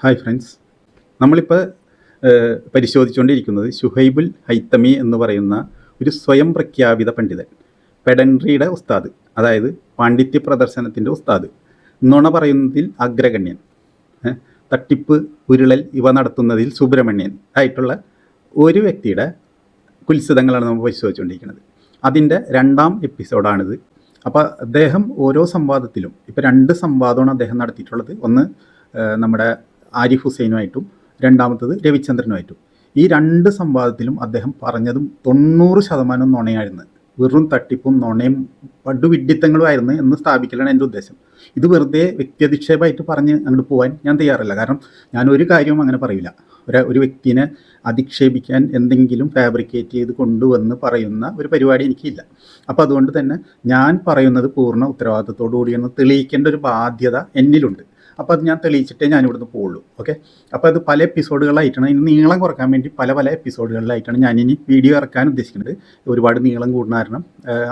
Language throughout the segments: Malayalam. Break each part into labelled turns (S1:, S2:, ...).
S1: ഹായ് ഫ്രണ്ട്സ് നമ്മളിപ്പോൾ പരിശോധിച്ചുകൊണ്ടിരിക്കുന്നത് ഷുഹൈബുൽ ഹൈത്തമി എന്ന് പറയുന്ന ഒരു സ്വയം പ്രഖ്യാപിത പണ്ഡിതൻ പെഡൻട്രിയുടെ ഉസ്താദ് അതായത് പാണ്ഡിത്യ പ്രദർശനത്തിന്റെ ഉസ്താദ് നുണ പറയുന്നതിൽ അഗ്രഗണ്യൻ തട്ടിപ്പ് ഉരുളൽ ഇവ നടത്തുന്നതിൽ സുബ്രഹ്മണ്യൻ ആയിട്ടുള്ള ഒരു വ്യക്തിയുടെ കുൽസിതങ്ങളാണ് നമ്മൾ പരിശോധിച്ചുകൊണ്ടിരിക്കുന്നത് അതിന്റെ രണ്ടാം എപ്പിസോഡാണിത്. അപ്പോൾ അദ്ദേഹം ഓരോ സംവാദത്തിലും ഇപ്പോൾ രണ്ട് സംവാദമാണ് അദ്ദേഹം നടത്തിയിട്ടുള്ളത്. ഒന്ന് നമ്മുടെ ആരിഫ് ഹുസൈനുമായിട്ടും രണ്ടാമത്തത് രവിചന്ദ്രനുമായിട്ടും. ഈ രണ്ട് സംവാദത്തിലും അദ്ദേഹം പറഞ്ഞതും തൊണ്ണൂറ് ശതമാനം നുണയായിരുന്നു. വെറും തട്ടിപ്പും നുണയും പടുവിഡിത്തങ്ങളുമായിരുന്നു എന്ന് സ്ഥാപിക്കലാണ് എന്റെ ഉദ്ദേശം. ഇത് വെറുതെ വ്യക്തിയധിക്ഷേപമായിട്ട് പറഞ്ഞ് അങ്ങോട്ട് പോകാൻ ഞാൻ തയ്യാറല്ല. കാരണം ഞാൻ ഒരു കാര്യവും അങ്ങനെ പറയില്ല. ഒരു ഒരു വ്യക്തിനെ അധിക്ഷേപിക്കാൻ എന്തെങ്കിലും ഫാബ്രിക്കേറ്റ് ചെയ്ത് കൊണ്ടുവന്ന് പറയുന്ന ഒരു പരിപാടി എനിക്കില്ല. അപ്പോൾ അതുകൊണ്ട് തന്നെ ഞാൻ പറയുന്നത് പൂർണ ഉത്തരവാദിത്തത്തോടു കൂടിയെന്ന് തെളിയിക്കേണ്ട ഒരു ബാധ്യത എന്നിലുണ്ട്. അപ്പോൾ അത് ഞാൻ തെളിയിച്ചിട്ടേ ഞാൻ ഇവിടുന്ന് പോവുള്ളൂ ഓക്കെ അപ്പോൾ അത് പല എപ്പിസോഡുകളായിട്ടാണ് ഇനി നീളം കുറയ്ക്കാൻ വേണ്ടി പല പല എപ്പിസോഡുകളിലായിട്ടാണ് ഞാൻ ഇനി വീഡിയോ ഇറക്കാൻ ഉദ്ദേശിക്കുന്നത്. ഒരുപാട് നീളം കൂടുന്ന കാരണം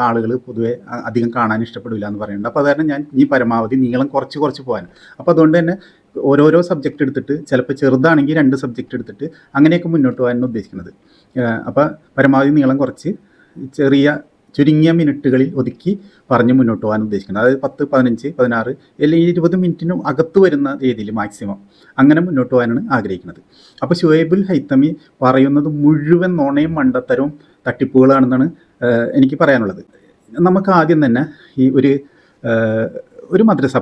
S1: ആളുകൾ പൊതുവേ അധികം കാണാൻ ഇഷ്ടപ്പെടില്ല എന്ന് പറയുന്നുണ്ട്. അപ്പോൾ അതുകാരണം ഞാൻ ഈ പരമാവധി നീളം കുറച്ച് കുറച്ച് പോകാൻ അപ്പോൾ അതുകൊണ്ട് തന്നെ ഓരോരോ സബ്ജക്റ്റ് എടുത്തിട്ട് ചിലപ്പോൾ ചെറുതാണെങ്കിൽ രണ്ട് സബ്ജക്റ്റ് എടുത്തിട്ട് അങ്ങനെയൊക്കെ മുന്നോട്ട് പോകാനാണ് ഉദ്ദേശിക്കുന്നത്. അപ്പോൾ പരമാവധി നീളം കുറച്ച് ചെറിയ ചുരുങ്ങിയ മിനിറ്റുകളിൽ ഒതുക്കി പറഞ്ഞ് മുന്നോട്ട് പോകാൻ ഉദ്ദേശിക്കുന്നത് അതായത് പത്ത് പതിനഞ്ച് പതിനാറ് അല്ലെങ്കിൽ ഇരുപത് മിനിറ്റിനും അകത്ത് വരുന്ന രീതിയിൽ മാക്സിമം അങ്ങനെ മുന്നോട്ട് പോകാനാണ് ആഗ്രഹിക്കുന്നത്. അപ്പോൾ ഷുഹൈബുൽ ഹൈത്തമി പറയുന്നത് മുഴുവൻ നോണയും മണ്ടത്തരവും തട്ടിപ്പുകളാണെന്നാണ് എനിക്ക് പറയാനുള്ളത്. നമുക്ക് ആദ്യം തന്നെ ഈ ഒരു ഒരു മദ്രസ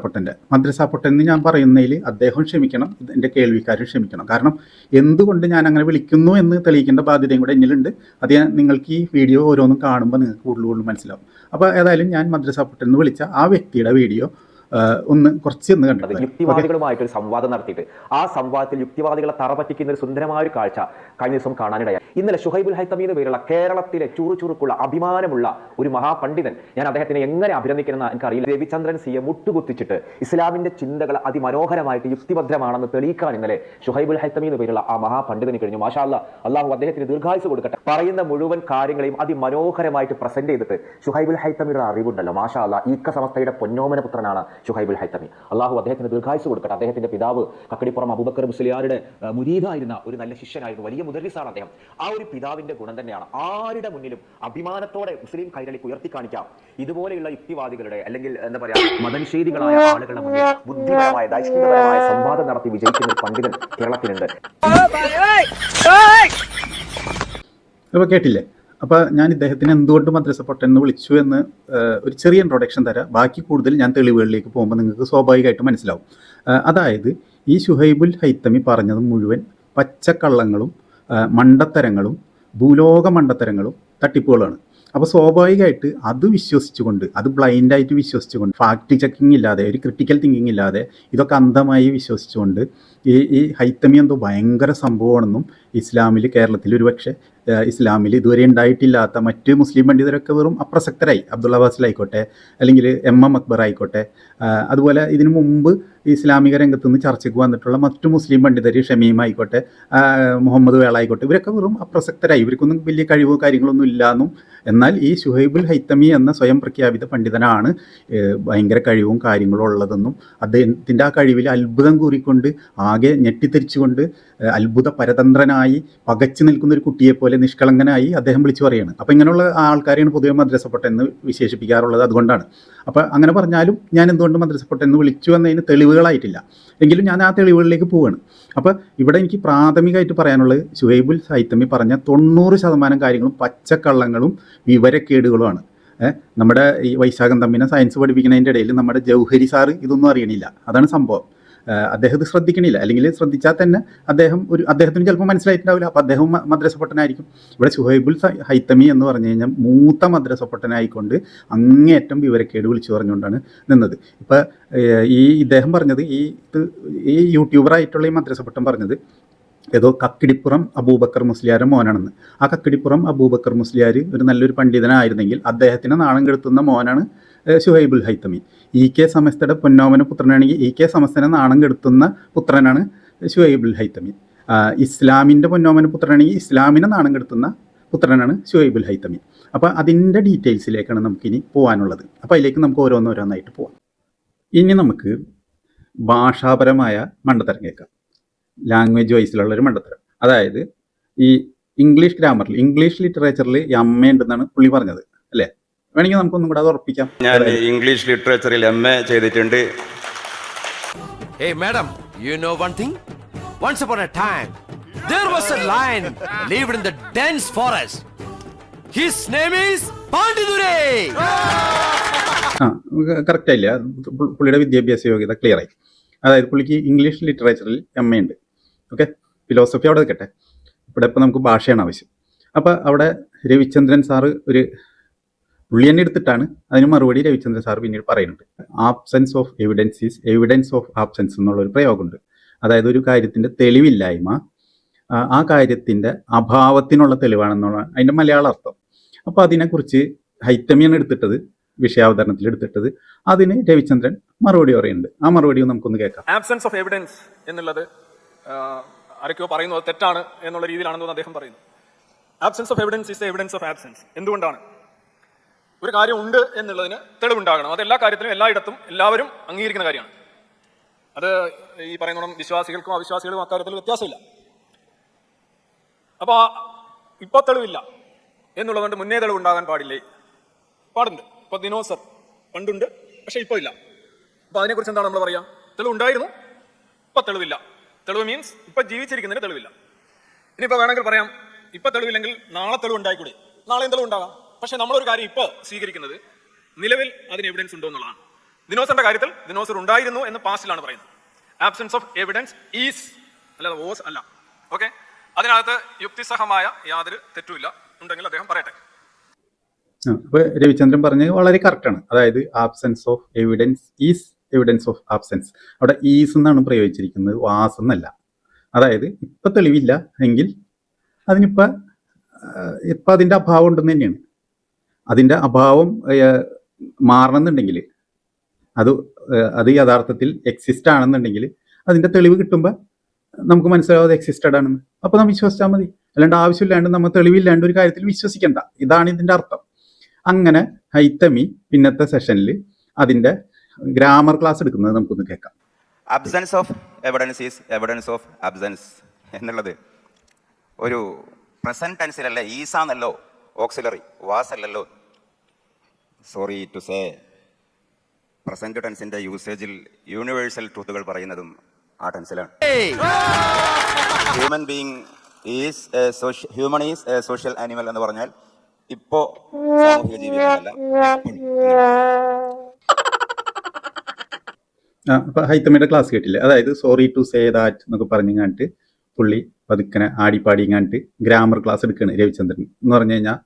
S1: പൊട്ടന്റെ ഞാൻ പറയുന്നതിൽ അദ്ദേഹം ക്ഷമിക്കണം എന്റെ കേൾവിക്കാരും ക്ഷമിക്കണം. കാരണം എന്തുകൊണ്ട് ഞാൻ അങ്ങനെ വിളിക്കുന്നു എന്ന് തെളിയിക്കേണ്ട ബാധ്യതയും കൂടെ എന്നിലുണ്ട്. അത് ഞാൻ നിങ്ങൾക്ക് ഈ വീഡിയോ ഓരോന്നും കാണുമ്പോൾ നിങ്ങൾക്ക് കൂടുതൽ കൂടുതൽ മനസ്സിലാവും. അപ്പോൾ ഏതായാലും ഞാൻ മദ്രസ എന്ന് വിളിച്ച ആ വ്യക്തിയുടെ വീഡിയോ ഒന്ന് കുറച്ച് ഒന്ന്
S2: കണ്ടത് യുക്തിവാദികളുമായിട്ടൊരു സംവാദം നടത്തിയിട്ട്. ആ സംവാദത്തിൽ യുക്തിവാദികളെ തറപറ്റിക്കുന്ന ഒരു സുന്ദരമായ ഒരു കാഴ്ച കഴിഞ്ഞ ദിവസം കാണാനിടയായി. ഇന്നലെ ഷുഹൈബുൽ ഹൈത്തമി എന്ന് പേരുള്ള കേരളത്തിലെ ചുറുചുറുക്കുള്ള അഭിമാനമുള്ള ഒരു മഹാപണ്ഡിതൻ ഞാൻ അദ്ദേഹത്തിനെ എങ്ങനെ അഭിനന്ദിക്കണമെന്ന് എനിക്കറിയില്ല. രവിചന്ദ്രൻ സിയെ മുട്ടുകുത്തിച്ചിട്ട് ഇസ്ലാമിന്റെ ചിന്തകൾ അതിമനോഹരമായിട്ട് യുക്തിഭദ്രമാണെന്ന് തെളിയിക്കാൻ ഇന്നലെ ഷുഹൈബുൽ ഹൈത്തമി എന്ന് പേരുള്ള ആ മഹാപണ്ഡിതന് കഴിഞ്ഞു. മാഷാ അല്ലാ അള്ളാഹു അദ്ദേഹത്തിന് ദീർഘായുസ് കൊടുക്കട്ടെ. പറയുന്ന മുഴുവൻ കാര്യങ്ങളെയും അതിമനോഹരമായിട്ട് പ്രസന്റ് ചെയ്തിട്ട് ഷുഹൈബുൽ ഹൈത്തമിയുടെ അറിവുണ്ടല്ലോ. മാഷാ അല്ലാ ഈക്ക സമസ്തയുടെ പൊന്നോമന പുത്രനാണ് ഷുഹൈബുൽ ഹൈത്തമി. അള്ളാഹു അദ്ദേഹത്തിന് ദീർഘായുസ് കൊടുക്കട്ടെ. അദ്ദേഹത്തിന്റെ പിതാവ് കക്കടിപ്പുറം അബൂബക്കർ മുസ്ലിയാരുടെ മുരീതായിരുന്ന മുരീദായിരുന്ന ഒരു നല്ല ശിഷ്യനായിരുന്നു. വലിയ മുദരിസാണ് അദ്ദേഹം. ആ ഒരു പിതാവിന്റെ ഗുണം തന്നെയാണ്. ആരുടെ മുന്നിലും അഭിമാനത്തോടെ മുസ്ലിം കൈരളിക്ക് ഉയർത്തി കാണിക്കാം. ഇതുപോലെയുള്ള യുക്തിവാദികളുടെ അല്ലെങ്കിൽ എന്താ പറയാ മതനിഷേധികളായ ആളുകളുടെ മുന്നിൽ ബുദ്ധിപരമായ ദൈഷ്ണികപരമായ സംവാദം നടത്തി വിജയിക്കുന്ന ഒരു പണ്ഡിതൻ കേരളത്തിലുണ്ട്.
S1: കേട്ടില്ലേ? അപ്പോൾ ഞാൻ ഇദ്ദേഹത്തിന് എന്തുകൊണ്ട് മദ്രസ പൊട്ടൻ വിളിച്ചു എന്ന് ഒരു ചെറിയ ഇൻട്രൊഡക്ഷൻ തരാം. ബാക്കി കൂടുതൽ ഞാൻ തെളിവുകളിലേക്ക് പോകുമ്പോൾ നിങ്ങൾക്ക് സ്വാഭാവികമായിട്ട് മനസ്സിലാവും. അതായത് ഈ ഷുഹൈബുൽ ഹൈത്തമി പറഞ്ഞത് മുഴുവൻ പച്ചക്കള്ളങ്ങളും മണ്ടത്തരങ്ങളും ഭൂലോക മണ്ടത്തരങ്ങളും തട്ടിപ്പുകളാണ്. അപ്പോൾ സ്വാഭാവികമായിട്ട് അത് വിശ്വസിച്ചുകൊണ്ട് അത് ബ്ലൈൻഡായിട്ട് വിശ്വസിച്ചുകൊണ്ട് ഫാക്ട് ചെക്കിംഗ് ഇല്ലാതെ ഒരു ക്രിട്ടിക്കൽ തിങ്കിങ് ഇല്ലാതെ ഇതൊക്കെ അന്ധമായി വിശ്വസിച്ചുകൊണ്ട് ഈ ഈ ഹൈത്തമി എന്തോ ഭയങ്കര സംഭവമാണെന്നും ഇസ്ലാമിൽ കേരളത്തിൽ ഒരു പക്ഷേ ഇസ്ലാമിൽ ഇതുവരെ ഉണ്ടായിട്ടില്ലാത്ത മറ്റ് മുസ്ലിം പണ്ഡിതരൊക്കെ വെറും അപ്രസക്തരായി. അബ്ദുള്ള ഫാസിലായിക്കോട്ടെ അല്ലെങ്കിൽ എം എം അക്ബർ ആയിക്കോട്ടെ അതുപോലെ ഇതിനു മുമ്പ് ഇസ്ലാമിക രംഗത്ത് നിന്ന് ചർച്ചയ്ക്ക് വന്നിട്ടുള്ള മറ്റു മുസ്ലിം പണ്ഡിതർ ഷമീം ആയിക്കോട്ടെ മുഹമ്മദ് വേള ആയിക്കോട്ടെ ഇവരൊക്കെ വെറും അപ്രസക്തരായി. ഇവർക്കൊന്നും വലിയ കഴിവോ കാര്യങ്ങളൊന്നും ഇല്ലാന്നും എന്നാൽ ഈ ഷുഹൈബുൽ ഹൈത്തമി എന്ന സ്വയം പ്രഖ്യാപിത പണ്ഡിതനാണ് ഭയങ്കര കഴിവും കാര്യങ്ങളും ഉള്ളതെന്നും അദ്ദേഹത്തിന്റെ ആ കഴിവിൽ അത്ഭുതം കൂറിക്കൊണ്ട് ആകെ ഞെട്ടിത്തെരിച്ചുകൊണ്ട് അത്ഭുത പരതന്ത്രനായി പകച്ചു നിൽക്കുന്ന ഒരു കുട്ടിയെ പോലെ നിഷ്കളങ്കനായി അദ്ദേഹം വിളിച്ചു പറയുകയാണ്. അപ്പോൾ ഇങ്ങനെയുള്ള ആൾക്കാരെയാണ് പൊതുവെ മദ്രസപ്പെട്ടെന്ന് വിശേഷിപ്പിക്കാറുള്ളത് അതുകൊണ്ടാണ്. അപ്പോൾ അങ്ങനെ പറഞ്ഞാലും ഞാൻ എന്തുകൊണ്ട് മദ്രസപ്പെട്ടെന്ന് വിളിച്ചു എന്നതിന് തെളിവുകളായിട്ടില്ല. എങ്കിലും ഞാൻ ആ തെളിവുകളിലേക്ക് പോവുകയാണ് അപ്പോൾ ഇവിടെ എനിക്ക് പ്രാഥമികമായിട്ട് പറയാനുള്ളത് ഷുഹൈബുൽ സൈത്തമി പറഞ്ഞ തൊണ്ണൂറ് ശതമാനം കാര്യങ്ങളും പച്ചക്കള്ളങ്ങളും വിവരക്കേടുകളുമാണ്. നമ്മുടെ ഈ വൈശാഖം തമ്മിനെ സയൻസ് പഠിപ്പിക്കുന്നതിന്റെ ഇടയിൽ നമ്മുടെ ജൗഹരി സാറ് ഇതൊന്നും അറിയണില്ല. അതാണ് സംഭവം. അദ്ദേഹം ശ്രദ്ധിക്കണില്ല. അല്ലെങ്കിൽ ശ്രദ്ധിച്ചാൽ തന്നെ അദ്ദേഹം ഒരു അദ്ദേഹത്തിന് ചിലപ്പോൾ മനസ്സിലായിട്ടുണ്ടാവില്ല. അപ്പോൾ അദ്ദേഹം മദ്രസ പൊട്ടനായിരിക്കും ഇവിടെ സുഹൈബുൽ ഹൈത്തമി എന്ന് പറഞ്ഞു കഴിഞ്ഞാൽ മൂത്ത മദ്രസ പൊട്ടനായിക്കൊണ്ട് അങ്ങേയറ്റം വിവരക്കേട് വിളിച്ചു പറഞ്ഞുകൊണ്ടാണ് നിന്നത്. ഇപ്പം ഈ ഇദ്ദേഹം പറഞ്ഞത് ഈ ഇത് ഈ യൂട്യൂബറായിട്ടുള്ള ഈ മദ്രസ പൊട്ടൻ പറഞ്ഞത് ഏതോ കക്കിടിപ്പുറം അബൂബക്കർ മുസ്ലിയാരുടെ മോനാണെന്ന്. ആ കക്കിടിപ്പുറം അബൂബക്കർ മുസ്ലിയാർ ഒരു നല്ലൊരു പണ്ഡിതനായിരുന്നെങ്കിൽ അദ്ദേഹത്തിന് നാണം കെടുത്തുന്ന മോനാണ് ഷുഹൈബുൽ ഹൈത്തമി. ഇ കെ സമസ്തയുടെ പൊന്നോമന പുത്രനാണെങ്കിൽ ഇ കെ സമസ്തനെ നാണം കെടുത്തുന്ന പുത്രനാണ് ഷുഹൈബുൽ ഹൈത്തമി. ഇസ്ലാമിന്റെ പൊന്നോമന പുത്രനാണെങ്കിൽ ഇസ്ലാമിനെ നാണം കെടുത്തുന്ന പുത്രനാണ് ഷുഹൈബുൽ ഹൈത്തമി. അപ്പോൾ അതിന്റെ ഡീറ്റെയിൽസിലേക്കാണ് നമുക്കിനി പോകാനുള്ളത് അപ്പോൾ അതിലേക്ക് നമുക്ക് ഓരോന്നോരോന്നായിട്ട് പോവാം. ഇനി നമുക്ക് ഭാഷാപരമായ മണ്ടത്തരം കേൾക്കാം. ലാംഗ്വേജ് വൈസിലുള്ള ഒരു മണ്ടത്തരം. അതായത് ഈ ഇംഗ്ലീഷ് ഗ്രാമറിൽ ഇംഗ്ലീഷ് ലിറ്ററേച്ചറിൽ ഈ അമ്മയുണ്ടെന്നാണ് പുള്ളി പറഞ്ഞത് അല്ലേ? വേണമെങ്കിൽ നമുക്കൊന്നും കൂടെ അത് ഉറപ്പിക്കാം.
S3: ഞാൻ ഇംഗ്ലീഷ് ലിറ്ററേച്ചറിൽ എം എ ചെയ്തിട്ടുണ്ട്.
S4: Hey, madam, you know one thing? Once upon a time, there was a lion lived in the dense forest. His name is Pandidure.
S1: ആ കറക്റ്റ് ആയില്ല? പുള്ളിയുടെ വിദ്യാഭ്യാസ യോഗ്യത ക്ലിയർ ആയി. അതായത് പുള്ളിക്ക് ഇംഗ്ലീഷ് ലിറ്ററേച്ചറിൽ എം എ ഉണ്ട് ഓക്കെ? ഫിലോസഫി അവിടെ നിൽക്കട്ടെ. ഇവിടെ ഇപ്പം നമുക്ക് ഭാഷയാണ് ആവശ്യം. അപ്പോൾ അവിടെ രവിചന്ദ്രൻ സാറ് ഒരു പുള്ളി തന്നെ എടുത്തിട്ടാണ് അതിന് മറുപടി രവിചന്ദ്രൻ സാർ പിന്നീട് പറയുന്നുണ്ട്. Absence of evidence is evidence of absence എന്നുള്ളൊരു പ്രയോഗമുണ്ട്. അതായത് ഒരു കാര്യത്തിന്റെ തെളിവില്ലായ്മ ആ, കാര്യത്തിന്റെ അഭാവത്തിനുള്ള തെളിവാണെന്നുള്ള അതിന്റെ മലയാള അർത്ഥം അപ്പോൾ അതിനെക്കുറിച്ച് ഹൈത്തമിയാണ് എടുത്തിട്ടത് വിഷയാവതരണത്തിൽ എടുത്തിട്ടത്. അതിന് രവിചന്ദ്രൻ മറുപടി പറയുന്നുണ്ട്. ആ മറുപടിയും നമുക്കൊന്ന് കേൾക്കാം.
S5: ആബ്സെൻസ് ഓഫ് എവിഡൻസ് എന്നുള്ളത് ആരൊക്കെയോ പറയുന്നത് തെറ്റാണ് എന്നുള്ള രീതിയിലാണെന്ന് അദ്ദേഹം പറയുന്നു. Absence of evidence is evidence of absence എന്തുകൊണ്ടാണ്? ഒരു കാര്യം ഉണ്ട് എന്നുള്ളതിന് തെളിവുണ്ടാകണം. അത് എല്ലാ കാര്യത്തിലും എല്ലായിടത്തും എല്ലാവരും അംഗീകരിക്കുന്ന കാര്യമാണ്. അത് ഈ പറയുന്ന വിശ്വാസികൾക്കും അവിശ്വാസികൾക്കും അക്കാര്യത്തിൽ വ്യത്യാസമില്ല. അപ്പോൾ ഇപ്പോൾ തെളിവില്ല എന്നുള്ളതുകൊണ്ട് മുന്നേ തെളിവ് ഉണ്ടാകാൻ പാടില്ലേ? പാടുണ്ട്. ഇപ്പൊ ദിനോസർ പണ്ടുണ്ട് പക്ഷേ ഇപ്പോൾ ഇല്ല. അപ്പൊ അതിനെക്കുറിച്ച് എന്താണ് നമ്മൾ പറയാ? തെളിവുണ്ടായിരുന്നു ഇപ്പൊ തെളിവില്ല. തെളിവ് മീൻസ് ഇപ്പൊ ജീവിച്ചിരിക്കുന്നതിന് തെളിവില്ല. ഇനിയിപ്പോ വേണമെങ്കിൽ പറയാം ഇപ്പൊ തെളിവില്ലെങ്കിൽ നാളെ തെളിവ് ഉണ്ടായിക്കൂടെ? നാളെയും തെളിവ് ഉണ്ടാകാം പക്ഷെ നമ്മളൊരു കാര്യം ഇപ്പൊ സ്വീകരിക്കുന്നത് നിലവിൽ അതിന് എവിഡൻസ് ഉണ്ടോ എന്നുള്ളതാണ്. ദിനോസറിന്റെ കാര്യത്തിൽ ദിനോസർ ഉണ്ടായിരുന്നു എന്ന് പാസ്റ്റിലാണ് പറയുന്നത്. ആബ്സെൻസ് ഓഫ് എവിഡൻസ് ഈസ് അല്ലാതെ ഓസ് അല്ല. ഓക്കെ അതിനകത്ത് യുക്തിസഹമായ യാതൊരു തെറ്റുമില്ല ഉണ്ടെങ്കിൽ അദ്ദേഹം പറയട്ടെ.
S1: അപ്പൊ രവിചന്ദ്രൻ പറഞ്ഞത് വളരെ കറക്റ്റാണ് അതായത് absence of evidence is evidence of absence അവിടെ ഈസ് എന്നാണ് പ്രയോഗിച്ചിരിക്കുന്നത് വാസ് എന്നല്ല. അതായത് ഇപ്പം തെളിവില്ല എങ്കിൽ അതിനിപ്പോൾ ഇപ്പം അതിന്റെ അഭാവം ഉണ്ടെന്ന് തന്നെയാണ്. അതിന്റെ അഭാവം മാറണമെന്നുണ്ടെങ്കിൽ അത് അത് യഥാർത്ഥത്തിൽ എക്സിസ്റ്റ് ആണെന്നുണ്ടെങ്കിൽ അതിന്റെ തെളിവ് കിട്ടുമ്പോൾ നമുക്ക് മനസ്സിലാവും അത് എക്സിസ്റ്റഡ് ആണെന്ന്. അപ്പോൾ നമ്മൾ വിശ്വസിച്ചാൽ മതി. അല്ലാണ്ട് ആവശ്യമില്ലാണ്ട് നമ്മൾ തെളിവില്ലാണ്ട് ഒരു കാര്യത്തിൽ വിശ്വസിക്കേണ്ട. ഇതാണ് ഇതിന്റെ അർത്ഥം. അങ്ങനെ ഹൈത്തമി പിന്നത്തെ സെഷനിൽ അതിന്റെ ഗ്രാമർ ക്ലാസ് എടുക്കുന്നത് നമുക്കൊന്ന് കേൾക്കാം.
S3: Absence of evidence is evidence of absence എന്നുള്ളത് ഒരു പ്രസന്റ് ടെൻസിലല്ല ഈസാന്നല്ലോ ഓക്സിലറി വാസ് അല്ലല്ലോ സോറി ടു സേ പ്രസന്റ് ടെൻസിന്റെ യൂസേജിൽ യൂണിവേഴ്സൽ ട്രൂത്തുകൾ പറയുന്നതും ആ ടെൻസിലാണ് human being is human is a social animal എന്ന് പറഞ്ഞാൽ ഇപ്പോ സാമൂഹിക ജീവികളല്ല
S1: അപ്പോൾ ഹൈത്തമ്മയുടെ ക്ലാസ് കേട്ടില്ലേ? അതായത് സോറി ടു സേ ദാറ്റ് എന്നൊക്കെ പറഞ്ഞു പറഞ്ഞങ്ങാണ്ട് പുള്ളി പതുക്കനെ ആടിപ്പാടി ആടിപ്പാടിങ്ങാണ്ട് ഗ്രാമർ ക്ലാസ് എടുക്കുകയാണ് രവിചന്ദ്രൻ. എന്ന് പറഞ്ഞു കഴിഞ്ഞാൽ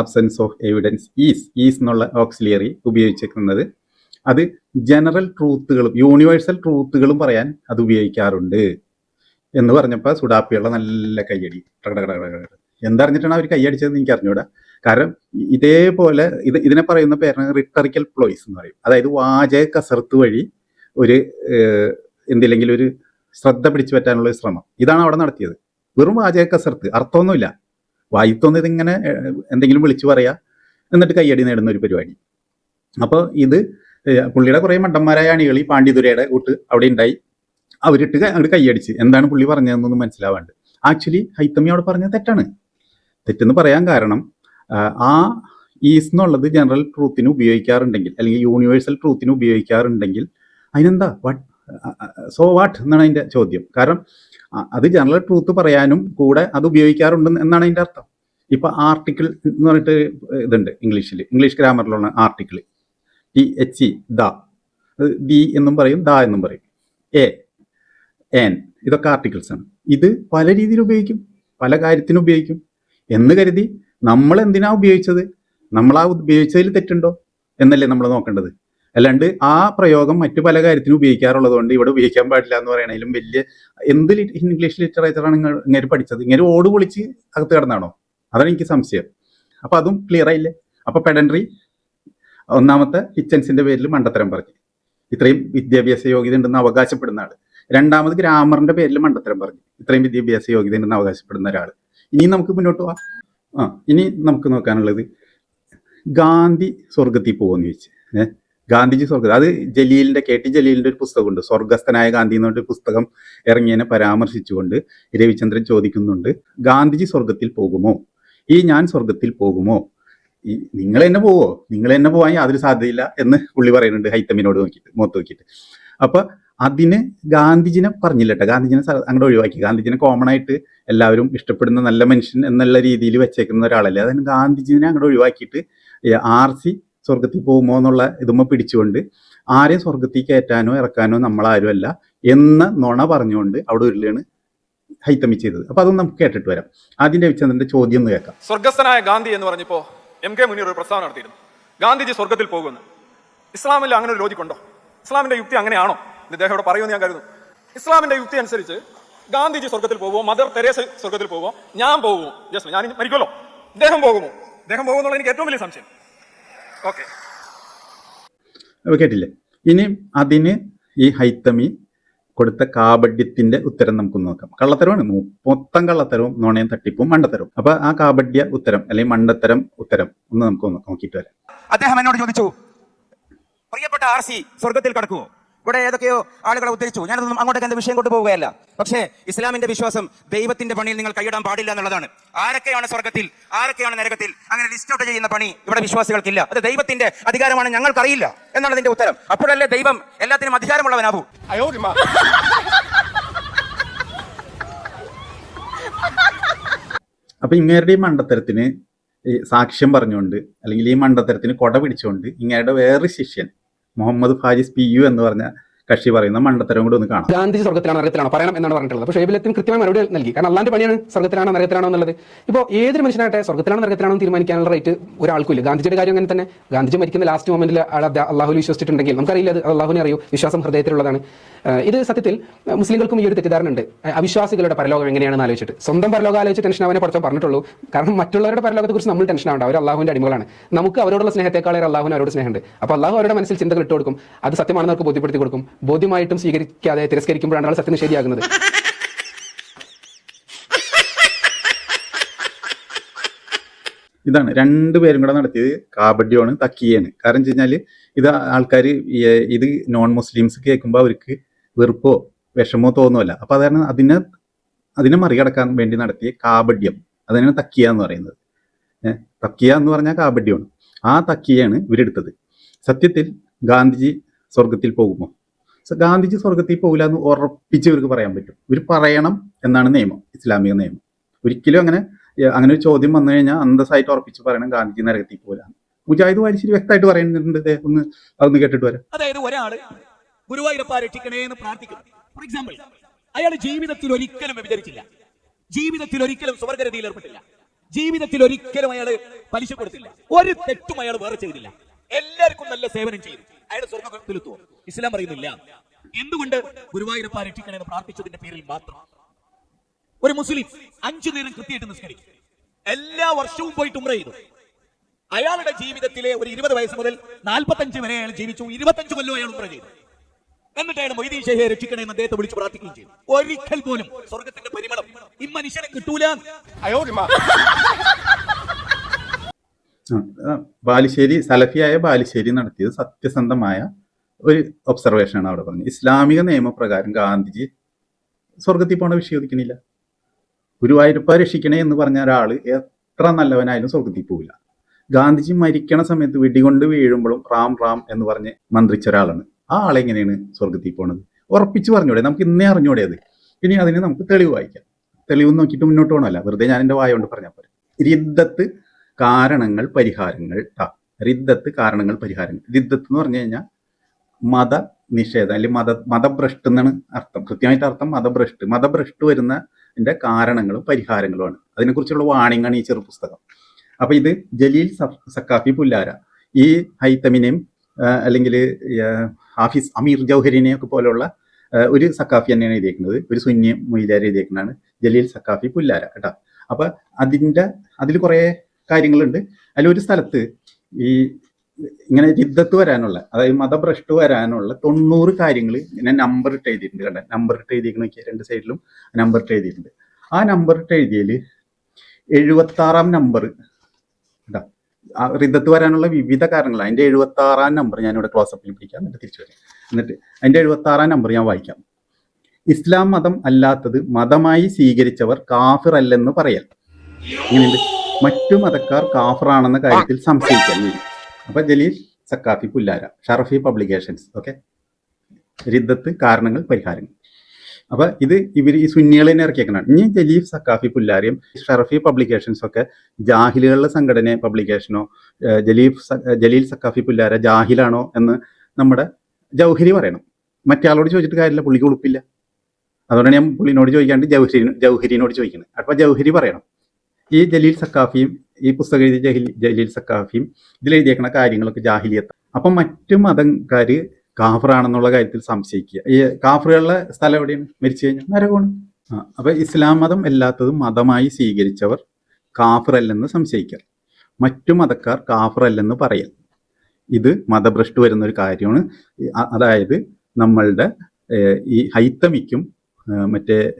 S1: absence of evidence is is എന്നുള്ള ഓക്സിലിയറി ഉപയോഗിച്ചിരിക്കുന്നത് അത് ജനറൽ ട്രൂത്തുകളും യൂണിവേഴ്സൽ ട്രൂത്തുകളും പറയാൻ അത് ഉപയോഗിക്കാറുണ്ട് എന്ന് പറഞ്ഞപ്പോൾ സുഡാപ്പിയുള്ള നല്ല കയ്യടി. എന്താ എന്തറിഞ്ഞിട്ടാണ് അവർ കൈയടിച്ചതെന്ന് എനിക്ക് അറിഞ്ഞൂടാ കാരണം ഇതേപോലെ ഇത് ഇതിനെ പറയുന്ന പേരാണ് റിട്ടറിക്കൽ പ്ലോയ്സ് എന്ന് പറയും. അതായത് വാചക കസർത്ത് വഴി ഒരു എന്തില്ലെങ്കിലും ഒരു ശ്രദ്ധ പിടിച്ചു പറ്റാനുള്ള ഒരു ശ്രമം. ഇതാണ് അവിടെ നടത്തിയത്. വെറും വാചക കസർത്ത് അർത്ഥമൊന്നുമില്ല. വായിത്തൊന്നും ഇതിങ്ങനെ എന്തെങ്കിലും വിളിച്ചു പറയാ എന്നിട്ട് കയ്യടി നേടുന്ന ഒരു പരിപാടി. അപ്പോൾ ഇത് പുള്ളിയുടെ കുറേ മണ്ടന്മാരായ അണികൾ ഈ പാണ്ഡിതുരയുടെ കൂട്ട് അവിടെ ഉണ്ടായി. അവരിട്ട് അങ്ങോട്ട് കൈയടിച്ച് എന്താണ് പുള്ളി പറഞ്ഞതെന്നൊന്നും മനസ്സിലാവാണ്ട്. ആക്ച്വലി ഹൈത്തമ്മി അവിടെ പറഞ്ഞത് തെറ്റാണ്. തെറ്റെന്ന് പറയാൻ കാരണം ആ, ഈസ് എന്നുള്ളത് ജനറൽ ട്രൂത്തിന് ഉപയോഗിക്കാറുണ്ടെങ്കിൽ അല്ലെങ്കിൽ യൂണിവേഴ്സൽ ട്രൂത്തിന് ഉപയോഗിക്കാറുണ്ടെങ്കിൽ അതിനെന്താ? വട്ട് സോ വാട്ട് എന്നാണ് അതിന്റെ ചോദ്യം. കാരണം അത് ജനറൽ ട്രൂത്ത് പറയാനും കൂടെ അത് ഉപയോഗിക്കാറുണ്ട് എന്നാണ് അതിന്റെ അർത്ഥം. ഇപ്പൊ ആർട്ടിക്കിൾ എന്ന് പറഞ്ഞിട്ട് ഇതുണ്ട് ഇംഗ്ലീഷിൽ English ഗ്രാമറിലുള്ള article T H E the. The എന്നും പറയും ദ എന്നും പറയും. എ എൻ ഇതൊക്കെ ആർട്ടിക്കിൾസ് ആണ്. ഇത് പല രീതിയിൽ ഉപയോഗിക്കും. പല കാര്യത്തിനും ഉപയോഗിക്കും. എന്ന് കരുതി നമ്മൾ എന്തിനാ ഉപയോഗിച്ചത്? നമ്മൾ ആ ഉപയോഗിച്ചതിൽ തെറ്റുണ്ടോ? എന്നല്ലേ നമ്മൾ നോക്കേണ്ടത്. അല്ലാണ്ട് ആ പ്രയോഗം മറ്റു പല കാര്യത്തിനും ഉപയോഗിക്കാറുള്ളത് കൊണ്ട് ഇവിടെ ഉപയോഗിക്കാൻ പാടില്ല എന്ന് പറയണേലും വലിയ എന്ത് ഇംഗ്ലീഷ് ലിറ്ററേച്ചറാണ് നിങ്ങൾ ഇങ്ങനെ പഠിച്ചത്? ഇങ്ങനെ ഓട് പൊളിച്ച് അകത്ത് കിടന്നാണോ? അതാണ് എനിക്ക് സംശയം. അപ്പൊ അതും ക്ലിയർ ആയില്ലേ? അപ്പൊ പെഡൻട്രി ഒന്നാമത്തെ ഹിച്ചൻസിന്റെ പേരിൽ മണ്ടത്തരം പറഞ്ഞു. ഇത്രയും വിദ്യാഭ്യാസ യോഗ്യത ഉണ്ടെന്ന് അവകാശപ്പെടുന്ന ആൾ. രണ്ടാമത് ഗ്രാമറിന്റെ പേരിൽ മണ്ടത്തരം പറഞ്ഞു. ഇത്രയും വിദ്യാഭ്യാസ യോഗ്യത ഉണ്ടെന്ന് അവകാശപ്പെടുന്ന ഒരാൾ ഇനി നമുക്ക് മുന്നോട്ട് പോവാം. ആ ഇനി നമുക്ക് നോക്കാനുള്ളത് ഗാന്ധി സ്വർഗത്തിൽ പോകുമെന്ന് ചോദിച്ചു. ഏഹ് ഗാന്ധിജി സ്വർഗ അത് ജലീലിന്റെ കെ ടി ജലീലിന്റെ ഒരു പുസ്തകമുണ്ട്. സ്വർഗസ്ഥനായ ഗാന്ധി എന്ന് പറഞ്ഞൊരു പുസ്തകം ഇറങ്ങിയതിനെ പരാമർശിച്ചുകൊണ്ട് രവിചന്ദ്രൻ ചോദിക്കുന്നുണ്ട് ഗാന്ധിജി സ്വർഗത്തിൽ പോകുമോ? ഈ ഞാൻ സ്വർഗത്തിൽ പോകുമോ? ഈ നിങ്ങൾ തന്നെ പോവോ? നിങ്ങൾ തന്നെ പോവാൻ യാതൊരു സാധ്യതയില്ല എന്ന് പുള്ളി പറയുന്നുണ്ട് ഹൈത്തമ്മിനോട് നോക്കിയിട്ട് മുഖത്ത് നോക്കിയിട്ട്. അപ്പൊ അതിന് ഗാന്ധിജിനെ പറഞ്ഞില്ല കേട്ടോ. ഗാന്ധിജിനെ അങ്ങോട്ട് ഒഴിവാക്കി. ഗാന്ധിജിനെ കോമൺ ആയിട്ട് എല്ലാവരും ഇഷ്ടപ്പെടുന്ന നല്ല മനുഷ്യൻ എന്നുള്ള രീതിയിൽ വെച്ചേക്കുന്ന ഒരാളല്ലേ. അതിന് ഗാന്ധിജീനെ അങ്ങോട്ട് ഒഴിവാക്കിയിട്ട് ആർ സി സ്വർഗത്തിൽ പോകുമോ എന്നുള്ള ഇതുമ്മ പിടിച്ചുകൊണ്ട് ആരെയും സ്വർഗത്തിൽ കയറ്റാനോ ഇറക്കാനോ നമ്മളാരും അല്ല എന്ന നുണ പറഞ്ഞുകൊണ്ട് അവിടെ ഉരുളിയാണ് ഹൈത്തമി ചെയ്തത്. അപ്പൊ അതൊന്നും നമുക്ക് കേട്ടിട്ട് വരാം. ആദ്യം രവിചന്ദ്രന്റെ ചോദ്യം ഒന്ന് കേൾക്കാം.
S5: സ്വർഗസ്ഥനായ ഗാന്ധി എന്ന് പറഞ്ഞപ്പോ എം കെ മുനീർ ഒരു പ്രസ്താവന നടത്തിയിരുന്നു. ഗാന്ധിജി സ്വർഗത്തിൽ പോകുമെന്ന്. ഇസ്ലാമിൽ അങ്ങനെ ഒരു ലോജിക്കുണ്ടോ? ഇസ്ലാമിന്റെ യുക്തി അങ്ങനെയാണോ? ഇദ്ദേഹം ഇവിടെ പറയുമെന്ന് ഞാൻ കരുതുന്നു. ഇസ്ലാമിന്റെ യുക്തി അനുസരിച്ച് ഗാന്ധിജി സ്വർഗത്തിൽ പോകുമോ മദർ തെരേസ സ്വർഗത്തിൽ പോകുമോ ഞാൻ പോകുമോ ജസ്റ്റ് ഞാൻ മരിക്കുമല്ലോ ഇദ്ദേഹം പോകുമോ? ഇദ്ദേഹം പോകുമെന്നുള്ള എനിക്ക് ഏറ്റവും വലിയ സംശയം. ഓക്കെ
S1: കേട്ടില്ലേ? ഇനി അതിന് ഈ ഹൈത്തമി കൊടുത്ത കാബഡ്യത്തിന്റെ ഉത്തരം നമുക്ക് നോക്കാം. കള്ളത്തരമാണ്. മൊത്തം കള്ളത്തരവും നോണയും തട്ടിപ്പും മണ്ടത്തരവും. അപ്പൊ ആ കാബഡ്യ ഉത്തരം അല്ലെങ്കിൽ മണ്ടത്തരം ഉത്തരം ഒന്ന് നമുക്ക് നോക്കിയിട്ട് വരാം.
S3: അദ്ദേഹം എന്നോട് ചോദിച്ചു പ്രിയപ്പെട്ട ആർ സി സ്വർഗത്തിൽ കടക്കുമോ ഇവിടെ ഏതൊക്കെയോ ആളുകളെ ഉദ്ധരിച്ചു. ഞാനതൊന്നും അങ്ങോട്ടേക്ക് എന്റെ വിഷയം കൊണ്ടുപോവുകയല്ല. പക്ഷേ ഇസ്ലാമിന്റെ വിശ്വാസം ദൈവത്തിന്റെ പണിയിൽ നിങ്ങൾ കൈയിടാൻ പാടില്ല എന്നുള്ളതാണ്. ആരൊക്കെയാണ് സ്വർഗത്തിൽ ആരൊക്കെയാണ് നരകത്തിൽ? അങ്ങനെ ലിസ്റ്റ് ഔട്ട് ചെയ്യുന്ന പണി ഇവിടെ വിശ്വാസികൾക്കില്ല. അത് ദൈവത്തിന്റെ അധികാരമാണ് ഞങ്ങൾക്കറിയില്ല എന്നാണ് അതിന്റെ ഉത്തരം. അപ്പോഴല്ലേ ദൈവം എല്ലാത്തിനും അധികാരമുള്ളവനാകൂ
S1: അപ്പൊ ഇങ്ങേരുടെ ഈ മണ്ടത്തരത്തിന് സാക്ഷ്യം പറഞ്ഞുകൊണ്ട് അല്ലെങ്കിൽ ഈ മണ്ടത്തരത്തിന് കൊട പിടിച്ചുകൊണ്ട് ഇങ്ങേരുടെ വേറൊരു ശിഷ്യൻ മുഹമ്മദ് ഫാരിസ് പി യു എന്ന് പറഞ്ഞ കക്ഷി പറയുന്ന മണ്ടത്തരം കൂടെ ഒന്ന് കാണാം.
S6: ഗാന്ധിജി സ്വർഗത്തിലാണ് നരകത്തിലാണോ. പറയണം എന്നാണ് പറഞ്ഞിട്ടുള്ളത്. പക്ഷേ ഷേബിലത്തിന് കൃത്യമായ മറുപടി നൽകി. കാരണം അല്ലാണ്ട് പണിയാണ് സ്വർഗത്തിലാണോ നരകത്തിലാണോ എന്നുള്ളത്. ഇപ്പോൾ ഏതൊരു മനുഷ്യനായിട്ട് സ്വർഗത്തിലാണോ നരകത്തിലാണോ തീരുമാനിക്കാനുള്ള റൈറ്റ് ഒരാൾക്കും ഇല്ല ഗാന്ധിജിയുടെ കാര്യം അങ്ങനെ തന്നെ. ഗാന്ധിജി മരിക്കുന്ന ലാസ്റ്റ് മൊമെന്റിൽ ആൾ അള്ളാഹുൽ വിശ്വസിച്ചിട്ടുണ്ടെങ്കിൽ നമുക്കറിയില്ല അത് അള്ളാഹുവിനെ അറിയൂ? വിശ്വാസം ഹൃദയത്തിലുള്ളതാണ്. ഇത് സത്യത്തിൽ മുസ്ലിങ്ങൾക്കും ഈ ഒരു തെറ്റിദ്ധാരണ ഉണ്ട്. അവിശ്വാസികളുടെ പരലോകം എങ്ങനെയാണെന്ന് ആലോചിച്ചിട്ട്. സ്വന്തം പരലോകം ആലോചിച്ച് ടെൻഷൻ അവനെ പഠിച്ചോ പറഞ്ഞിട്ടുള്ളൂ. കാരണം മറ്റുള്ളവരുടെ പരലോകത്തെ കുറിച്ച് നമ്മൾ ടെൻഷൻ ആവേണ്ട അവർ അള്ളാഹുവിന്റെ അടിമകളാണ്. നമുക്ക് അവരോടുള്ള സ്നേഹത്തെക്കാളേറെ അള്ളാഹുവിന് അവരോട് സ്നേഹമുണ്ട്. അപ്പോൾ അള്ളാഹു അവരുടെ മനസ്സിൽ ചിന്തകൾ ഇട്ട് കൊടുക്കും അത് സത്യമാണെന്ന് അവർക്ക് ബോധ്യപ്പെടുത്തി കൊടുക്കും. ബോധ്യമായിട്ടും സ്വീകരിക്കാതെ തിരസ്കരിക്കുമ്പോഴാണ് സത്യം ശരിയാകുന്നത്
S1: ഇതാണ് രണ്ടുപേരും കൂടെ നടത്തിയത് കാബഡിയാണ് തക്കിയാണ്. കാരണം വെച്ച് കഴിഞ്ഞാൽ ഇത് ആൾക്കാർ ഇത് നോൺ മുസ്ലിംസ് കേൾക്കുമ്പോൾ അവർക്ക് വെറുപ്പോ വിഷമോ തോന്നുമല്ല അപ്പൊ അതാണ് അതിനെ അതിനെ മറികടക്കാൻ വേണ്ടി നടത്തിയ കാബഡ്യം. അതിനാണ് തക്കിയ എന്ന് പറയുന്നത്. തക്കിയ എന്ന് പറഞ്ഞാൽ കാബഡ്യമാണ് ആ തക്കിയാണ് ഇവരെടുത്തത്. സത്യത്തിൽ ഗാന്ധിജി സ്വർഗത്തിൽ പോകുമോ? ഗാന്ധിജി സ്വർഗത്തിൽ പോകില്ല എന്ന് ഉറപ്പിച്ച് ഇവർക്ക് പറയാൻ പറ്റും. ഇവർ പറയണം എന്നാണ് നിയമം ഇസ്ലാമിക നിയമം. ഒരിക്കലും അങ്ങനെ അങ്ങനെ ഒരു ചോദ്യം വന്നു കഴിഞ്ഞാൽ അന്തസ്സായിട്ട് ഉറപ്പിച്ച് പറയണം ഗാന്ധിജി നരകത്തിൽ പോകില്ല മുജാഹിദ് വാരിശ്ശേരി വ്യക്തമായിട്ട് പറയുന്നുണ്ട് ഒന്ന് അതൊന്ന് കേട്ടിട്ട് വരാം.
S7: അതായത് ഒരാൾ ഗുരുവായൂരപ്പ രക്ഷിക്കണേ എന്ന് പ്രാർത്ഥിക്കുന്നു. ഫോർ എക്സാമ്പിൾ അയാൾ ജീവിതത്തിൽ ഒരിക്കലും വ്യഭിചരിച്ചില്ല. ജീവിതത്തിൽ ഒരിക്കലും സ്വർഗരതിയിൽ ഏർപ്പെട്ടില്ല. ജീവിതത്തിൽ ഒരിക്കലും അയാൾ പലിശ കൊടുത്തില്ല. ഒരു തെറ്റും അയാൾ വേറെ ചെയ്തില്ല. എല്ലാവർക്കും നല്ല സേവനം ചെയ്തു. അയാൾ സ്വർഗത്തിലെത്തുമോ ഇസ്ലാം പറയുന്നില്ല. എന്തുകൊണ്ട് ഗുരുവായൂരപ്പ രക്ഷിക്കണേ എന്ന് പ്രാർത്ഥിച്ചതിന്റെ പേരിൽ മാത്രം? ഒരു മുസ്ലിം അഞ്ചു നേരം കൃത്യമായിട്ട് നിസ്കരിക്കും. എല്ലാ വർഷവും പോയിട്ട് ഉമ്ര ചെയ്തു. അയാളുടെ ജീവിതത്തിലെ ഒരു ഇരുപത് വയസ്സ് മുതൽ നാൽപ്പത്തഞ്ച് വരെ അയാൾ ജീവിച്ചു. ഇരുപത്തഞ്ച് കൊല്ലം അയാൾ ഉമ്ര ചെയ്തു. എന്നിട്ട് അയാൾ മൊയ്തീൻ ഷെഹയെ രക്ഷിക്കണേ എന്ന് അദ്ദേഹത്തെ വിളിച്ച് പ്രാർത്ഥിക്കുകയും ചെയ്തു. ഒരിക്കൽ പോലും സ്വർഗത്തിന്റെ പരിമളം ഈ മനുഷ്യനെ കിട്ടൂല.
S1: ബാലുശ്ശേരി സലഫിയായ ബാലുശ്ശേരി നടത്തിയത് സത്യസന്ധമായ ഒരു ഒബ്സർവേഷൻ ആണ് അവിടെ പറഞ്ഞത്. ഇസ്ലാമിക നിയമപ്രകാരം ഗാന്ധിജി സ്വർഗത്തിൽ പോണ വിഷയം ഒതുക്കണില്ല. ഗുരുവായൂരപ്പ രക്ഷിക്കണേ എന്ന് പറഞ്ഞ ഒരാൾ എത്ര നല്ലവനായാലും സ്വർഗത്തിൽ പോവില്ല. ഗാന്ധിജി മരിക്കണ സമയത്ത് വെടികൊണ്ട് വീഴുമ്പോഴും റാം റാം എന്ന് പറഞ്ഞ് മന്ത്രിച്ച ഒരാളാണ്. ആ ആളെങ്ങനെയാണ് സ്വർഗത്തിൽ പോണത്? ഉറപ്പിച്ച് പറഞ്ഞൂടെ നമുക്ക് ഇന്നേ അറിഞ്ഞൂടെ അത്. ഇനി അതിന് നമുക്ക് തെളിവ് വായിക്കാം. തെളിവ് നോക്കിയിട്ട് മുന്നോട്ട് പോകണമല്ല വെറുതെ ഞാൻ എന്റെ വായ കൊണ്ട് പറഞ്ഞാൽ പോരെ. റിദ്ദത്ത് കാരണങ്ങൾ പരിഹാരങ്ങൾ ട്ടാ റിദ്ദത്ത് കാരണങ്ങൾ പരിഹാരങ്ങൾ. റിദ്ദത്ത് എന്ന് പറഞ്ഞു കഴിഞ്ഞാൽ മത നിഷേധം അല്ലെങ്കിൽ മത മതഭ്രഷ്ട് എന്നാണ് അർത്ഥം. കൃത്യമായിട്ട് അർത്ഥം മതഭ്രഷ്ട്. മതഭ്രഷ്ട് വരുന്ന വരുന്നതിന്റെ കാരണങ്ങളും പരിഹാരങ്ങളുമാണ് അതിനെക്കുറിച്ചുള്ള വാണിങ്ങാണ് ഈ ചെറു പുസ്തകം. അപ്പൊ ഇത് ജലീൽ സക്കാഫി പുല്ലാര. ഈ ഹൈത്തമിനെയും അല്ലെങ്കിൽ ഹാഫിസ് അമീർ ജൗഹരിനെയും ഒക്കെ പോലെയുള്ള ഒരു സക്കാഫി തന്നെയാണ് എഴുതിയേക്കുന്നത്. ഒരു സുന്നി മൊയ്ലാർ എഴുതിയേക്കുന്നതാണ് ജലീൽ സക്കാഫി പുല്ലാര കേട്ടോ. അപ്പൊ അതിന്റെ അതിൽ കുറെ കാര്യങ്ങളുണ്ട്. അതിലൊരു സ്ഥലത്ത് ഈ ഇങ്ങനെ ജിദ്ദത്ത് വരാനുള്ള അതായത് മതഭ്രഷ്ട് വരാനുള്ള തൊണ്ണൂറ് കാര്യങ്ങൾ ഇങ്ങനെ നമ്പർ ഇട്ട് എഴുതിയിട്ടുണ്ട് കണ്ട? നമ്പർ ഇട്ട് എഴുതിയിരിക്കണ രണ്ട് സൈഡിലും നമ്പർ ഇട്ട് എഴുതിയിട്ടുണ്ട്. ആ നമ്പർ ഇട്ട് എഴുതിയതിൽ എഴുപത്തി ആറാം നമ്പർ കേട്ടോ റിദ്ധത്ത് വരാനുള്ള വിവിധ കാരണങ്ങൾ അതിന്റെ എഴുപത്തി ആറാം നമ്പർ ഞാനിവിടെ ക്ലോസപ്പിൽ പിടിക്കാം എന്നിട്ട് തിരിച്ചു വരാം. എന്നിട്ട് അതിന്റെ എഴുപത്തി ആറാം നമ്പർ ഞാൻ വായിക്കാം. ഇസ്ലാം മതം അല്ലാത്തത് മതമായി സ്വീകരിച്ചവർ കാഫിർ അല്ലെന്ന് പറയൽ. ഇങ്ങനെയുണ്ട്. മറ്റു മതക്കാർ കാഫറാണെന്ന കാര്യത്തിൽ സംശയിക്കാൻ അപ്പൊ ജലീൽ സക്കാഫി പുല്ലാര ഷറഫി പബ്ലിക്കേഷൻസ് ഓക്കെ? രിദ്ധത്ത് കാരണങ്ങൾ പരിഹാരങ്ങൾ. അപ്പൊ ഇത് ഇവർ ഈ സുന്നികളെ തന്നെ ഇറക്കിയേക്കണം ഇനി ജലീഫ് സക്കാഫി പുല്ലാരിയും ഷറഫി പബ്ലിക്കേഷൻസ് ഒക്കെ ജാഹിലുകളുടെ സംഘടന പബ്ലിക്കേഷനോ ജലീഫ് ജലീൽ സക്കാഫി പുല്ലാര ജാഹിലാണോ എന്ന് നമ്മുടെ ജൗഹരി പറയണം. മറ്റാളോട് ചോദിച്ചിട്ട് കാര്യമില്ല പുള്ളിക്ക് ഉളുപ്പില്ല. അതുകൊണ്ടാണ് ഞാൻ പുള്ളിനോട് ചോദിക്കാണ്ട് ജൗഹരി ജൗഹരിനോട് ചോദിക്കുന്നത് അപ്പൊ ജൗഹരി പറയണം. ഈ ജലീൽ സക്കാഫിയും ഈ പുസ്തകം എഴുതിയ ജലീൽ സക്കാഫിയും ഇതിൽ എഴുതിയേക്കുന്ന കാര്യങ്ങളൊക്കെ ജാഹിലിയത്ത. അപ്പം മറ്റു മതക്കാർ കാഫറാണെന്നുള്ള കാര്യത്തിൽ സംശയിക്കുക. ഈ കാഫറുകളുടെ സ്ഥലം എവിടെയാണ്? മരിച്ചു കഴിഞ്ഞാൽ നരകമാണ്. ആ അപ്പൊ ഇസ്ലാം മതം എല്ലാത്തതും മതമായി സ്വീകരിച്ചവർ കാഫറല്ലെന്ന് സംശയിക്കുക. മറ്റു മതക്കാർ കാഫറല്ലെന്ന് പറയൽ. ഇത് മതഭ്രഷ്ട് വരുന്ന ഒരു കാര്യമാണ്. അതായത് നമ്മളുടെ ഈ ഹൈത്തമിക്കും മറ്റേ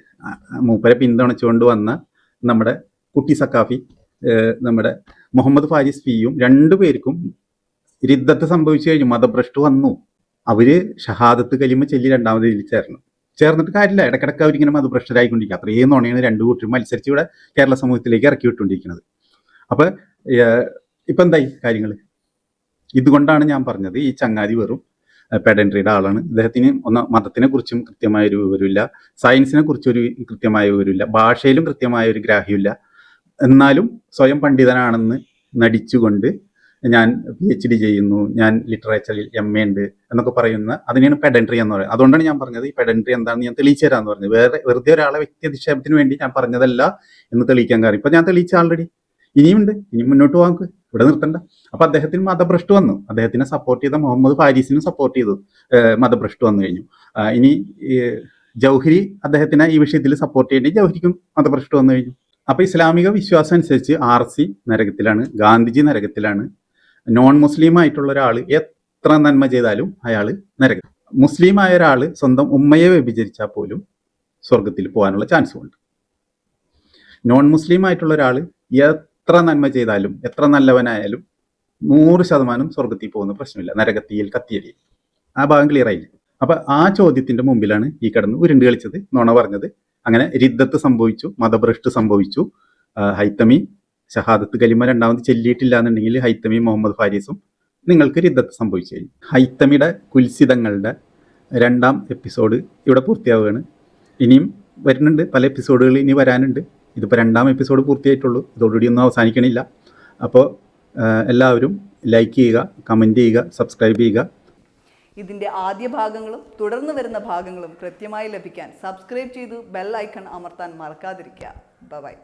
S1: മൂപ്പരെ പിന്തുണച്ചുകൊണ്ട് വന്ന നമ്മുടെ കുട്ടി സക്കാഫി നമ്മുടെ മുഹമ്മദ് ഫാരിസ് ഫിയും രണ്ടുപേർക്കും രിദ്ധത്ത് സംഭവിച്ചു കഴിഞ്ഞു. മതഭ്രഷ്ട് വന്നു. അവർ ഷഹാദത്ത് കലിമ ചെല്ലി രണ്ടാമത് ഇതിൽ ചേർന്നു. ചേർന്നിട്ട് കാര്യമില്ല. ഇടക്കിടക്ക് അവരിങ്ങനെ മതഭ്രഷ്ടരായിക്കൊണ്ടിരിക്കുക അത്രയും നുണയാണ് രണ്ടു കൂട്ടരും മത്സരിച്ച് ഇവിടെ കേരള സമൂഹത്തിലേക്ക് ഇറക്കി വിട്ടുകൊണ്ടിരിക്കുന്നത്. അപ്പൊ ഇപ്പൊ എന്തായി കാര്യങ്ങൾ ഇതുകൊണ്ടാണ് ഞാൻ പറഞ്ഞത് ഈ ചങ്ങാതി വെറും പെഡൻട്രിയുടെ ആളാണ്. ഇദ്ദേഹത്തിന് ഒന്ന് മതത്തിനെ കുറിച്ചും കൃത്യമായ ഒരു വിവരമില്ല. സയൻസിനെ കുറിച്ചൊരു കൃത്യമായ വിവരമില്ല. ഭാഷയിലും കൃത്യമായ ഒരു ഗ്രാഹ്യമില്ല. എന്നാലും സ്വയം പണ്ഡിതനാണെന്ന് നടിച്ചുകൊണ്ട് ഞാൻ പി എച്ച് ഡി ചെയ്യുന്നു ഞാൻ ലിറ്ററേച്ചറിൽ എം എ ഉണ്ട് എന്നൊക്കെ പറയുന്ന അതിനെയാണ് പെഡൻട്രി എന്ന് പറയുന്നത്. അതുകൊണ്ടാണ് ഞാൻ പറഞ്ഞത് ഈ പെഡൻട്രി എന്താണെന്ന് ഞാൻ തെളിയിച്ചു തരാമെന്ന് പറഞ്ഞത്. വേറെ വെറുതെ ഒരാളെ വ്യക്തി അധിക്ഷേപത്തിന് വേണ്ടി ഞാൻ പറഞ്ഞതല്ല എന്ന് തെളിയിക്കാൻ കാര്യം ഇപ്പൊ ഞാൻ തെളിയിച്ച ആൾറെഡി ഇനിയുമുണ്ട് ഇനി മുന്നോട്ട് പോകാം ഇവിടെ നിർത്തണ്ട. അപ്പൊ അദ്ദേഹത്തിന് മതഭ്രഷ്ട് വന്നു. അദ്ദേഹത്തിനെ സപ്പോർട്ട് ചെയ്ത മുഹമ്മദ് ഫാരീസിനും സപ്പോർട്ട് ചെയ്തു. മതഭ്രഷ്ട് വന്നു കഴിഞ്ഞു. ഇനി ജൗഹരി അദ്ദേഹത്തിനെ ഈ വിഷയത്തിൽ സപ്പോർട്ട് ചെയ്യേണ്ടി ജൗഹരിക്കും മതഭ്രഷ്ട് വന്നു കഴിഞ്ഞു. അപ്പൊ ഇസ്ലാമിക വിശ്വാസം അനുസരിച്ച് ആർ സി നരകത്തിലാണ് ഗാന്ധിജി നരകത്തിലാണ് നോൺ മുസ്ലിം ആയിട്ടുള്ള ഒരാൾ എത്ര നന്മ ചെയ്താലും അയാൾ നരകം മുസ്ലിം ആയ ഒരാൾ സ്വന്തം ഉമ്മയെ വ്യഭിചരിച്ചാൽ പോലും സ്വർഗത്തിൽ പോകാനുള്ള ചാൻസും ഉണ്ട്. നോൺ മുസ്ലിം ആയിട്ടുള്ള ഒരാൾ എത്ര നന്മ ചെയ്താലും എത്ര നല്ലവനായാലും നൂറ് ശതമാനം സ്വർഗത്തിൽ പോകുന്ന പ്രശ്നമില്ല. നരകത്തിയിൽ കത്തിയടി ആ ഭാഗം ക്ലിയർ ആയില്ല? അപ്പൊ ആ ചോദ്യത്തിന്റെ മുമ്പിലാണ് ഈ കിടന്ന് ഉരുണ്ട് കളിച്ചത് നുണ പറഞ്ഞത്. അങ്ങനെ രിദ്ധത്ത് സംഭവിച്ചു മതഭ്രഷ്ട് സംഭവിച്ചു. ഹൈത്തമി ഷഹാദത്ത് കലിമ രണ്ടാമത് ചെല്ലിയിട്ടില്ല എന്നുണ്ടെങ്കിൽ ഹൈത്തമി മുഹമ്മദ് ഫാരീസും നിങ്ങൾക്ക് രിദ്ധത്ത് സംഭവിച്ചു കഴിഞ്ഞു ഹൈത്തമിയുടെ കുൽസിതങ്ങളുടെ രണ്ടാം എപ്പിസോഡ് ഇവിടെ പൂർത്തിയാവുകയാണ്. ഇനിയും വരുന്നുണ്ട് പല എപ്പിസോഡുകൾ ഇനി വരാനുണ്ട്. ഇതിപ്പോൾ രണ്ടാം എപ്പിസോഡ് പൂർത്തിയായിട്ടുള്ളൂ ഇതോടുകൂടി ഒന്നും അവസാനിക്കണില്ല. അപ്പോൾ എല്ലാവരും ലൈക്ക് ചെയ്യുക കമന്റ് ചെയ്യുക സബ്സ്ക്രൈബ് ചെയ്യുക.
S8: ഇതിന്റെ ആദ്യ ഭാഗങ്ങളും തുടർന്ന് വരുന്ന ഭാഗങ്ങളും കൃത്യമായി ലഭിക്കാൻ സബ്സ്ക്രൈബ് ചെയ്തു ബെൽ ഐക്കൺ അമർത്താൻ മറക്കാതിരിക്കുക. ബൈ